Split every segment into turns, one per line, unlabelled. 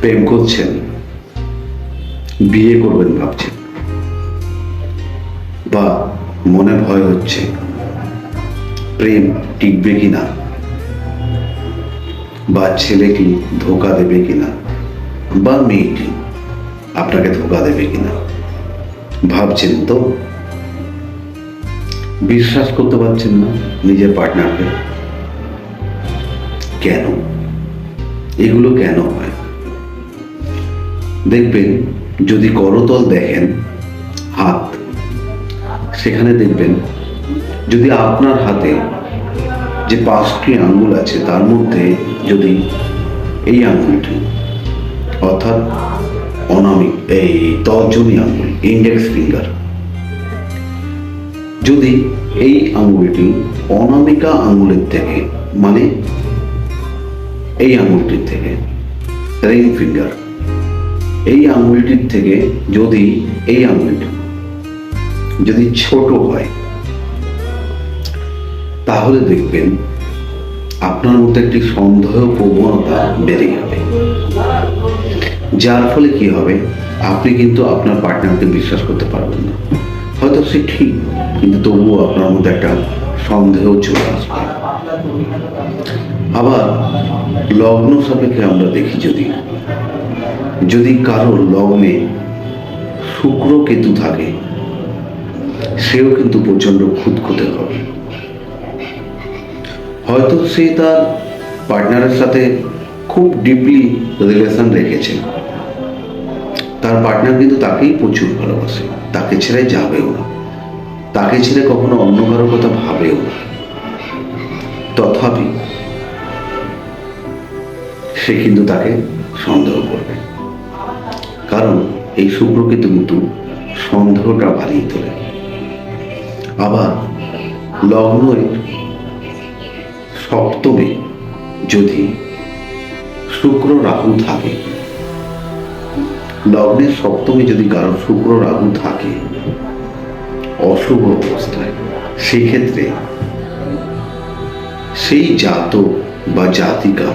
প্রেম করছেন, বিয়ে করবেন ভাবছেন, বা মনে ভয় হচ্ছে, প্রেম টিকবে কিনা, বা ছেলেটি ধোকা দেবে কিনা, বা মেয়েটি আপনাকে ধোকা দেবে কিনা, ভাবছেন তো? বিশ্বাস করতে পারছেন না নিজের পার্টনারকে কেন? এগুলো কেন হয়? দেখবেন, যদি করতল দেখেন, হাত, সেখানে দেখবেন, যদি আপনার হাতে যে পাঁচটি আঙ্গুল আছে, তার মধ্যে যদি এই আঙুলটি অর্থাৎ অনামিক, এই তর্জনী আঙুল ইন্ডেক্স ফিঙ্গার যদি এই আঙুলটি অনামিকা আঙুলের থেকে মানে এই আঙুলটির থেকে রিং ফিঙ্গার এই আঙুলটির থেকে যদি এই আঙুলটি যদি ছোট হয়, তাহলে দেখবেন আপনার মধ্যে একটি সন্দেহ প্রবণতা বেড়ে যাবে। যার ফলে কি হবে? আপনি কিন্তু আপনার পার্টনারকে বিশ্বাস করতে পারবেন না। হয়তো সে ঠিক, কিন্তু তবুও আপনার মধ্যে একটা সন্দেহ চলে আসবে। আবার লগ্ন সাপেক্ষে আমরা দেখি যদি যদি কারোর লগ্নে শুক্র কেতু থাকে, সেও কিন্তু প্রচণ্ড খুঁতখুঁতে হবে। হয়তো সে তার পার্টনারের সাথে খুব ডিপলি রিলেশন রেখেছে। তার পার্টনার কিন্তু তাকেই প্রচুর ভালোবাসে, তাকে ছেড়ে যাবেও না। তাকে ছেড়ে কখনো অন্য কারোর কথা ভাবেও না। তথাপি সে কিন্তু তাকে সন্দেহ করবে। কারণ এই শুক্রকেতু কিন্তু সন্দেহটা বাড়িয়ে তোলে। আবার লগ্নের সপ্তমে যদি শুক্র রাহু থাকে, লগ্নের সপ্তমে যদি কারও শুক্র রাহু থাকে, অশুভ অবস্থায়, সেক্ষেত্রে সেই জাতক বা জাতিকা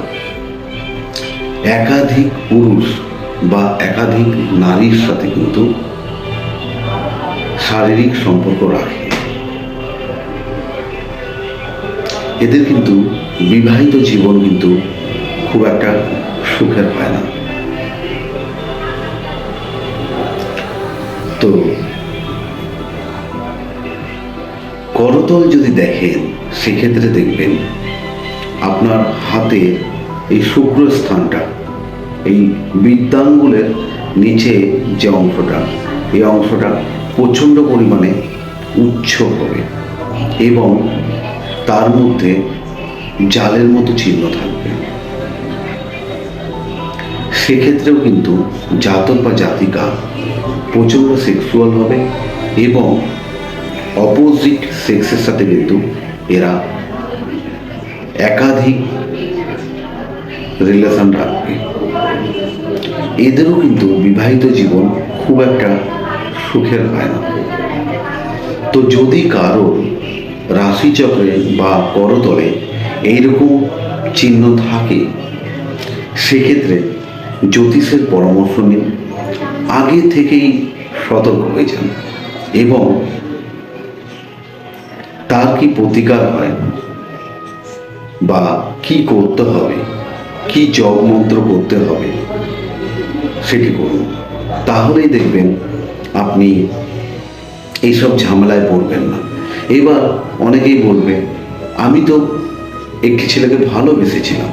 একাধিক পুরুষ বা একাধিক নারীর সাথে কিন্তু শারীরিক সম্পর্ক রাখে। এদের কিন্তু বিবাহিত জীবন কিন্তু খুব একটা সুখের হয় না। তো করতল যদি দেখেন, সেক্ষেত্রে দেখবেন আপনার হাতে এই শুক্র স্থানটা এই বৃদ্ধাঙ্গুলের নিচে যে অংশটা, এই অংশটা প্রচণ্ড পরিমাণে উচ্চ হবে এবং তার মধ্যে জালের মতো চিহ্ন থাকবে। সেক্ষেত্রেও কিন্তু জাতক বা জাতিকা প্রচণ্ড সেক্সুয়াল হবে এবং অপোজিট সেক্সের সাথে কিন্তু এরা একাধিক রিলেশন রাখবে। এদেরও কিন্তু বিবাহিত জীবন খুব একটা সুখের হয় না। তো যদি কারও রাশিচক্রে বা করতলে এইরকম চিহ্ন থাকে, সেক্ষেত্রে জ্যোতিষের পরামর্শ নিন। আগে থেকেই সতর্ক হয়ে যান এবং তার কি প্রতিকার হয় বা কি করতে হবে কি জব মন্ত্র করতে হবে? সেটি করুন? তাহলেই দেখবেন আপনি এইসব ঝামেলায় পড়বেন না। এবার অনেকেই বলবে, আমি তো একটি ছেলেকে ভালোবেসেছিলাম।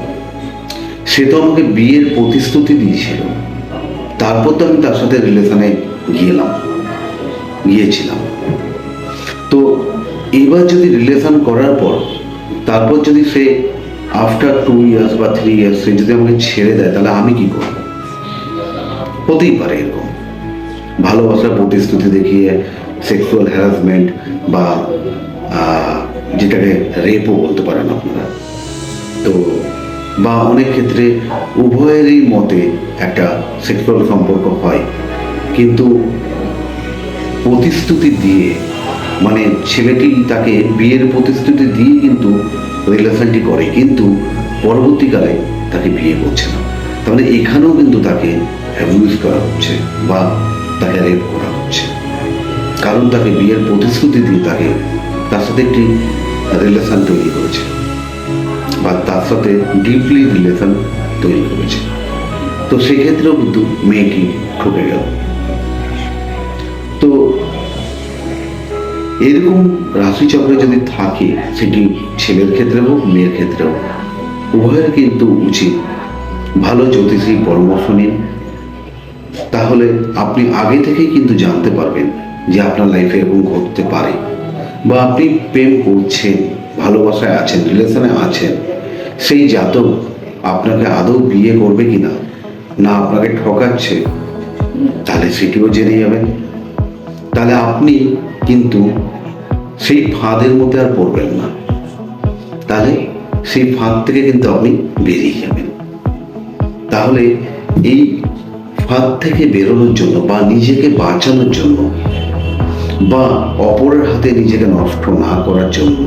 সে তো আমাকে বিয়ের প্রতিশ্রুতি দিয়েছিল। তারপর তো আমি তার সাথে রিলেশনে গিয়েলাম, গিয়েছিলাম। তো এবার যদি রিলেশন করার পর, তারপর যদি সে আফটার টু ইয়ার্স বা থ্রি ইয়ার্স সে যদি আমাকে ছেড়ে দেয়, তাহলে আমি কি করব? হতেই পারে এরকম। ভালোবাসার প্রতিশ্রুতি দেখিয়ে সেক্সুয়াল হ্যারাসমেন্ট বা যেটাকে রেপও বলতে পারেন আপনারা। তো, বা অনেক ক্ষেত্রে উভয়েরই মতে একটা সেক্সুয়াল সম্পর্ক হয়। কিন্তু প্রতিশ্রুতি দিয়ে মানে ছেলেটি তাকে বিয়ের প্রতিশ্রুতি দিয়ে কিন্তু রিলেশনটি করে, কিন্তু পরবর্তীকালে তাকে বিয়ে করছে না। তাহলে এখানেও কিন্তু তাকে অ্যাবিউজ করা হচ্ছে বা তাকে রেপ করা হচ্ছে। কারণ তাকে বিয়ের প্রতিশ্রুতি দিয়ে তাকে, তার সাথে একটি রিলেশন তৈরি করেছে বা তার সাথে ডিপলি রিলেশন তৈরি করেছে। তো সেক্ষেত্রেও কিন্তু মেয়েটি ঠকে গেল। এরকম রাশিচক্রে যদি থাকে, সেটি ছেলের ক্ষেত্রে হোক, মেয়ের ক্ষেত্রে হোক, উভয়ের কিন্তু উচিত ভালো জ্যোতিষী পরামর্শ নিন। তাহলে আপনি আগে থেকেই কিন্তু জানতে পারবেন যে আপনার লাইফে এরকম ঘটতে পারে বা আপনি প্রেম করছেন, ভালোবাসায় আছেন রিলেশনে আছেন, সেই জাতক আপনাকে আদৌ বিয়ে করবে কিনা, না আপনাকে ঠকাচ্ছে, তাহলে সেটিও জেনে যাবেন। তাহলে আপনি কিন্তু সেই ফাঁদের মধ্যে আর পড়বেন না। তাহলে সেই ফাঁদ থেকে কিন্তু আপনি বেরিয়ে যাবেন। তাহলে এই ফাঁদ থেকে বেরোনোর জন্য বা নিজেকে বাঁচানোর জন্য বা অপরের হাতে নিজেকে নষ্ট না করার জন্য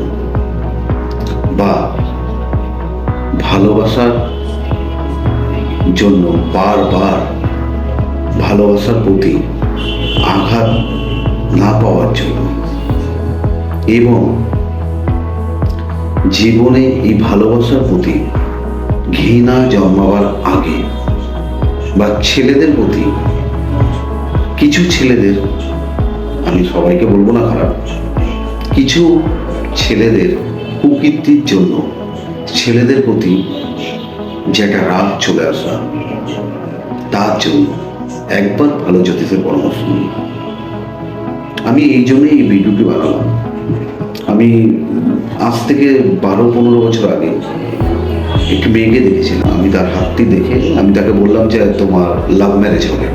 বা ভালোবাসার জন্য বারবার ভালোবাসার প্রতি আঘাত না পাওয়ার জন্য। এবং জীবনে এই ভালোবাসার প্রতি ঘৃণা জন্মাবার আগে বা ছেলেদের প্রতি, কিছু ছেলেদের, আমি সবাইকে বলব না খারাপ, কিছু ছেলেদের কুকীর্তির জন্য ছেলেদের প্রতি যেটা রাগ চলে আসা, তার জন্য একবার ভালো জ্যোতিষের পরামর্শ নিই আমি এই জন্যই এই ভিডিওটি বানালাম। আমি আজ থেকে বারো, পনেরো বছর আগে একটি মেয়েকে দেখেছিলাম। আমি তার হাতটি দেখে আমি তাকে বললাম যে তোমার লাভ ম্যারেজ হবে।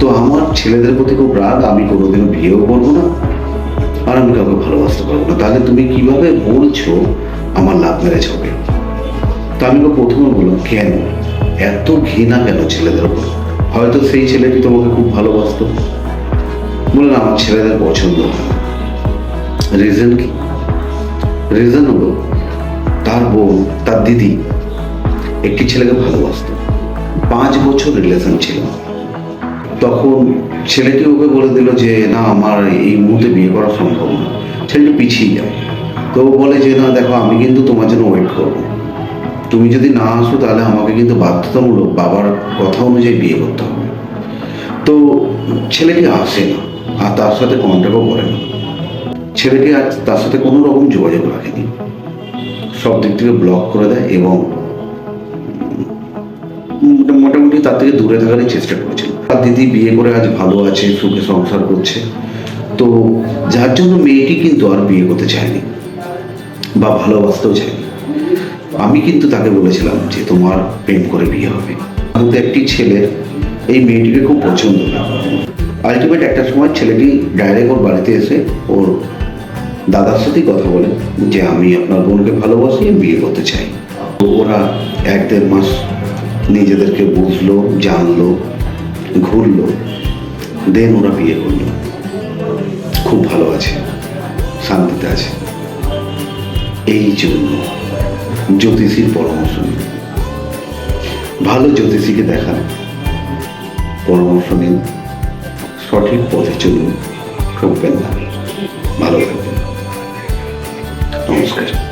তো আমার ছেলেদের প্রতি খুব রাগ, আমি কোনোদিনও বিয়েও করব না আর আমি কাউকে ভালোবাসতে পারব না। তাহলে তুমি কীভাবে বলছো আমার লাভ ম্যারেজ হবে? তা আমি প্রথমে বললাম, কেন? এত ঘৃণা কেন ছেলেদের উপর? হয়তো সেই ছেলেটি তোমাকে খুব ভালোবাসতো? বললেন আমার ছেলেদের পছন্দ। রিজন কি? রিজন হলো, তার বউ তার দিদি একটি ছেলেকে ভালোবাসতো। পাঁচ বছর রিলেশন ছিল। তখন ছেলেটি ওকে বলে দিল যে, না, আমার এই মুহূর্তে বিয়ে করা সম্ভব না। ছেলেটি পিছিয়ে যায়। তো বলে যে, না, দেখো, আমি কিন্তু তোমার জন্য ওয়েট করব। তুমি যদি না আসো, তাহলে আমাকে কিন্তু বাধ্যতামূলক বাবার কথা অনুযায়ী বিয়ে করতে হবে। তো ছেলেটি আসে না। আর তার সাথে কন্ট্যাক্টও করে না। ছেলেটি আজ তার সাথে কোনো রকম যোগাযোগ রাখেনি। সব দিক থেকে ব্লক করে দেয় এবং মোটা- মোটামুটি তার থেকে দূরে থাকারই চেষ্টা করেছিল। তার দিদি বিয়ে করে আজ ভালো আছে, সুখে সংসার করছে। তো যার জন্য মেয়েটি কিন্তু আর বিয়ে করতে চায়নি বা ভালোবাসতেও চায়নি। আমি কিন্তু তাকে বলেছিলাম যে তোমার প্রেম করে বিয়ে হবে। কিন্তু একটি ছেলে এই মেয়েটিকে খুব পছন্দ আলটিমেট একটা সময় ছেলেটি ডাইরেক্ট ওর বাড়িতে এসে ওর দাদার সাথেই কথা বলে যে, আমি আপনার বোনকে ভালোবাসি বিয়ে করতে চাই। তো ওরা এক দেড় মাস নিজেদেরকে বুঝলো, জানলো, ঘুরলো দেন ওরা বিয়ে করল। খুব ভালো আছে, শান্তিতে আছে। এই জন্য জ্যোতিষীর পরামর্শ নিন। ভালো জ্যোতিষীকে দেখান, পরামর্শ নিন। সঠিক পথে চলুন। ঠকবেন না ভালো থাকবেন। নমস্কার।